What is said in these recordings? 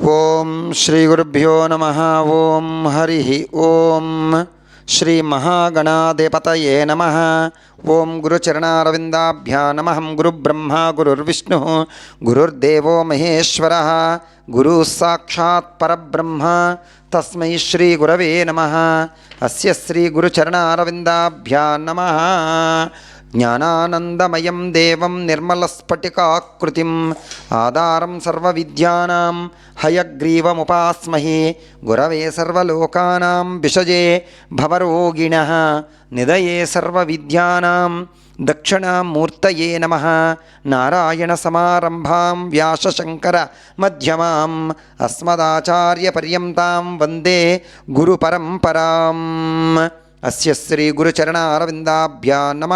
ఓం శ్రీ గురుభ్యో నమ. ఓం హరి ఓం శ్రీ మహాగణాధిపతయే నమ. ఓం గురుచరణారవిందాభ్యా నమహం గురుబ్రహ్మ గురుర్విష్ణు గురుర్దేవో మహేశ్వర. గురు సాక్షాత్ పరబ్రహ్మ. తస్మై శ్రీ గురవే నమ. అస్య శ్రీ గురుచరణారవిందాభ్యా నమ. జ్ఞానానందమయం దేవం నిర్మలస్ఫటికాకృతిం. ఆధారం సర్వవిద్యానాం హయగ్రీవముపాస్మహే. గురవే సర్వలోకానాం విషజే భవరోగిణ. నిదయే సర్వవిద్యానాం దక్షిణామూర్తయే నమ. నారాయణసమారంభాం వ్యాసశంకర మధ్యమాం. అస్మదాచార్యపర్యంతాం వందే గురుపరంపరాం. అస్య శ్రీ గురుచరణ అరవిందాభ్యా నమ.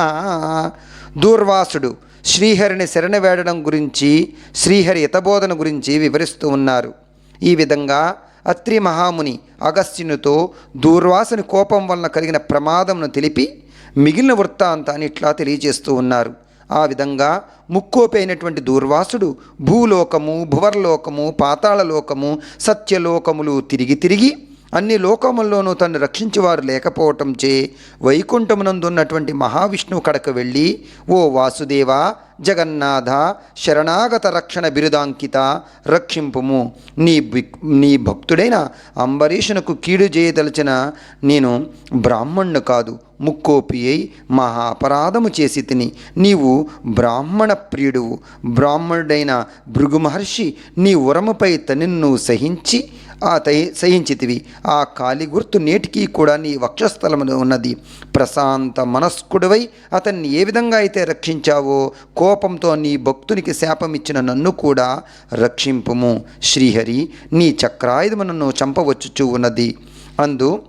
దూర్వాసుడు శ్రీహరిని శరణి వేడడం గురించి శ్రీహరి హితబోధన గురించి వివరిస్తూ ఉన్నారు. ఈ విధంగా అత్రి మహాముని అగస్త్యునితో దూర్వాసుని కోపం వలన కలిగిన ప్రమాదంను తెలిపి మిగిలిన వృత్తాంతాన్ని ఇట్లా తెలియజేస్తూ ఉన్నారు. ఆ విధంగా ముక్కోపైనటువంటి దూర్వాసుడు భూలోకము భువర్లోకము పాతాళలోకము సత్యలోకములు తిరిగి తిరిగి అన్ని లోకముల్లోనూ తను రక్షించేవారు లేకపోవటంచే వైకుంఠమునందున్నటువంటి మహావిష్ణువు కడకు వెళ్ళి ఓ వాసుదేవ జగన్నాథ శరణాగత రక్షణ బిరుదాంకిత రక్షింపుము. నీ బి- నీ భక్తుడైన అంబరీషునకు కీడు చేయదలిచిన నేను బ్రాహ్మణ్ణు కాదు ముక్కోపి అయి మహా అపరాధము చేసి తిని. నీవు బ్రాహ్మణ ప్రియుడువు. బ్రాహ్మణుడైన భృగు మహర్షి నీ ఉరముపై తనిన్ను సహించి ఆ తై సహించితివి. ఆ కాలి గుర్తు నేటికి కూడా నీ వక్షస్థలములో ఉన్నది. ప్రశాంత మనస్కుడివై అతన్ని ఏ విధంగా అయితే రక్షించావో కోపంతో నీ భక్తునికి శాపమిచ్చిన నన్ను కూడా రక్షింపుము. శ్రీహరి నీ చక్రాయుధము నన్ను చంపవచ్చుచూ ఉన్నది. అందు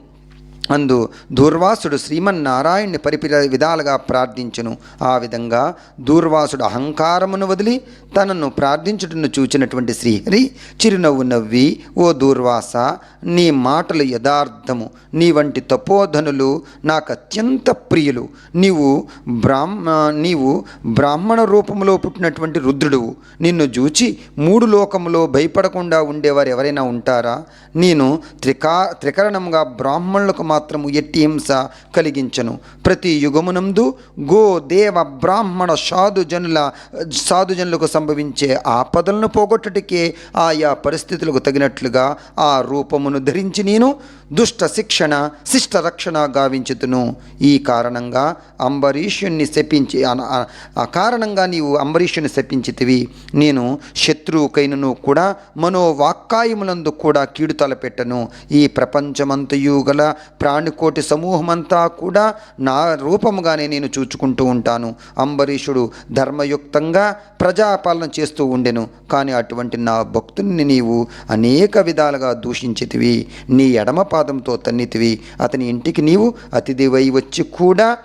అందు దూర్వాసుడు శ్రీమన్నారాయణ్ణి పరిపిర విధాలుగా ప్రార్థించును. ఆ విధంగా దూర్వాసుడు అహంకారమును వదిలి తనను ప్రార్థించుటను చూచినటువంటి శ్రీహరి చిరునవ్వు నవ్వి ఓ దూర్వాస నీ మాటలు యథార్థము. నీ వంటి తపోధనులు నాకు అత్యంత ప్రియులు. నీవు బ్రాహ్మ నీవు బ్రాహ్మణ రూపంలో పుట్టినటువంటి రుద్రుడువు. నిన్ను చూచి మూడు లోకములో భయపడకుండా ఉండేవారు ఎవరైనా ఉంటారా? నేను త్రికా త్రికరణంగా బ్రాహ్మణులకు మాత్రము ఎట్టి హింస కలిగించను. ప్రతి యుగమునందు గో దేవ బ్రాహ్మణ సాధుజనుల సాధుజనులకు సంభవించే ఆపదలను పోగొట్టుటకే ఆయా పరిస్థితులకు తగినట్లుగా ఆ రూపమును ధరించి నేను దుష్ట శిక్షణ శిష్ట రక్షణ గావించుతును. ఈ కారణంగా అంబరీషుణ్ణి శపించి అన- ఆ- ఆ కారణంగా నీవు అంబరీషుని శపించితివి. నేను శత్రువుకైనను కూడా మనోవాక్కాయములందు కూడా కీడు తలపెట్టను ఈ ప్రపంచమంతయు గల ప్రాణికోటి సమూహమంతా కూడా నా రూపముగానే నేను చూచుకుంటూ ఉంటాను. అంబరీషుడు ధర్మయుక్తంగా ప్రజాపాలన చేస్తూ ఉండెను. కానీ అటువంటి నా భక్తుని నీవు అనేక విధాలుగా దూషించితివి. నీ ఎడమ పాదంతో తన్నితివి. అతని ఇంటికి నీవు అతిథివై వచ్చి కూడా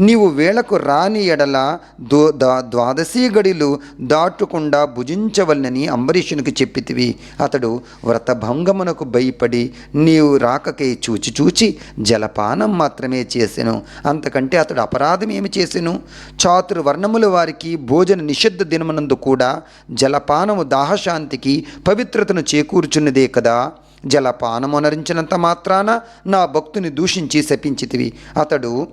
నీవు వేళకు రాని ఎడల దో దా ద్వాదశీ గడిలు దాటుకుండా భుజించవలనని అంబరీషునికి చెప్పితివి. అతడు వ్రతభంగమునకు భయపడి నీవు రాకకై చూచి చూచి జలపానం మాత్రమే చేసెను. అంతకంటే అతడు అపరాధం ఏమి చేసెను? చాతుర్వర్ణముల వారికి భోజన నిషిద్ధ దినమునందు కూడా జలపానము దాహశాంతికి పవిత్రతను చేకూర్చున్నదే కదా. జలపానమునరించినంత మాత్రాన నా భక్తుని దూషించి శపించితివి. అతడు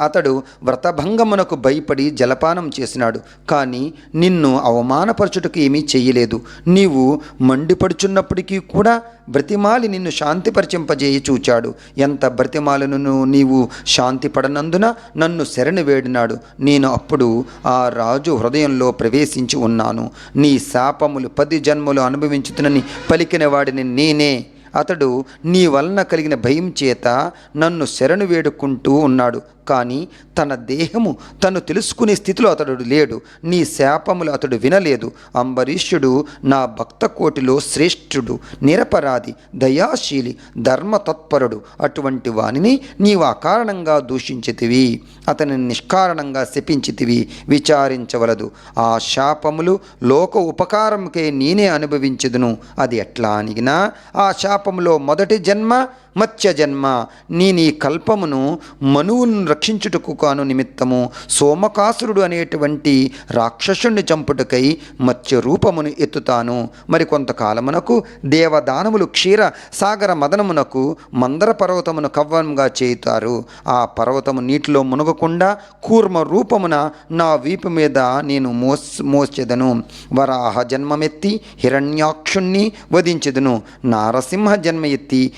అతడు వ్రతభంగమునకు భయపడి జలపానం చేసినాడు. కానీ నిన్ను అవమానపరచుటకు ఏమీ చేయలేదు. నీవు మండిపడుచున్నప్పటికీ కూడా బ్రతిమాలి నిన్ను శాంతిపరిచింపజేయి చూచాడు. ఎంత బ్రతిమాలను నీవు శాంతి పడనందున నన్ను శరణి వేడినాడు. నేను అప్పుడు ఆ రాజు హృదయంలో ప్రవేశించి ఉన్నాను. నీ శాపములు పది జన్మలు అనుభవించుతునని పలికిన వాడిని నేనే అతడు నీ వలన కలిగిన భయం చేత నన్ను శరణు వేడుకుంటూ ఉన్నాడు. కానీ తన దేహము తను తెలుసుకునే స్థితిలో అతడు లేడు. నీ శాపములు అతడు వినలేదు. అంబరీషుడు నా భక్త కోటిలో శ్రేష్ఠుడు నిరపరాధి దయాశీలి ధర్మతత్పరుడు. అటువంటి వానిని నీవు అకారణంగా దూషించితివి. అతని నిష్కారణంగా శపించితివి. విచారించవలదు. ఆ శాపములు లోక ఉపకారముకే నేనే అనుభవించదును. అది ఎట్లా అనిగినా ఆ శాపములో మొదటి జన్మ మత్స్య జన్మ. నీ కల్పమును మనువును రక్షించుటకు కాను నిమిత్తము. సోమకాసురుడు అనేటువంటి రాక్షసుణ్ణి చంపుటకై మత్స్య రూపమును ఎత్తుతాను. మరి కొంతకాలమునకు దేవదానములు క్షీర సాగర మదనమునకు మందర పర్వతమును కవ్వంగా చేయుతారు. ఆ పర్వతము నీటిలో మునగకుండా కూర్మ రూపమున నా వీపు మీద నేను మోస్ మోచెదను వరాహ జన్మమెత్తి హిరణ్యాక్షుణ్ణి వధించెదను. నారసింహ జన్మ ఎత్తి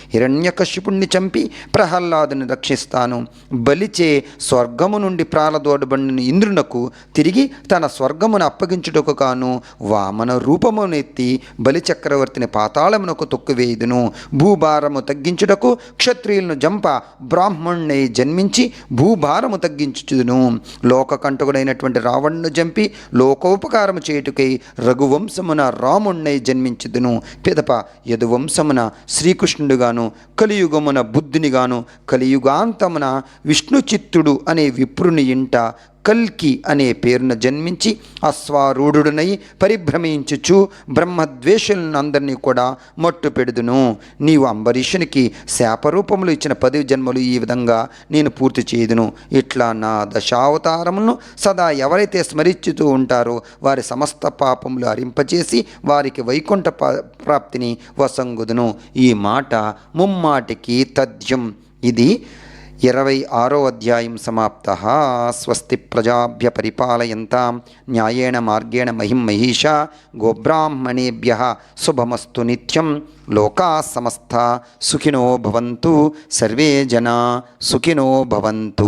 హిరణ్యకశిపుణ్ణి చంపి ప్రహ్లాదుని రక్షిస్తాను. బలిచే స్వర్గము నుండి ప్రాలదోడబడిన ఇంద్రునకు తిరిగి తన స్వర్గమును అప్పగించుటకు కాను. వామన రూపమునెత్తి బలి చక్రవర్తిని పాతాళమునకు తొక్కువేయుదును. భూభారము తగ్గించుటకు క్షత్రియులను జంప బ్రాహ్మణ్ణి జన్మించి భూభారము తగ్గించుచుదును. లోకకంటకుడైనటువంటి రావణ్ణు జంపి లోకోపకారము చేయుటకై రఘువంశమున రాముణ్ణై జన్మించుదును. పిదప యదువంశమున శ్రీకృష్ణుడుగాను కలియుగమున బుద్ధునిగాను కలియుగాంతమున విష్ణుచిత్తుడు అనే విప్రుని ఇంట కల్కి అనే పేరున జన్మించి అశ్వారూఢుడనై పరిభ్రమించుచు బ్రహ్మద్వేషులను అందరినీ కూడా మట్టు పెడుదును. నీవు అంబరీషునికి శాపరూపములు ఇచ్చిన పది జన్మలు ఈ విధంగా నేను పూర్తి చేయదును. ఇట్లా నా దశావతారములను సదా ఎవరైతే స్మరించుతూ ఉంటారో వారి సమస్త పాపములు అరింపచేసి వారికి వైకుంఠ ప్రాప్తిని వసంగుదును. ఈ మాట ముమ్మాటికి తథ్యం. ఇది ఇరవై ఆరో అధ్యాయం సమాప్త. స్వస్తి ప్రజాభ్య పరిపాలయంతాం. న్యాయేణ మార్గేణ మహిం మహిష. గోబ్రాహ్మణేభ్య. శుభమస్తు నిత్యం. లోకా సమస్త సుఖినో భవంతు. సర్వే జనా సుఖినో భవంతు.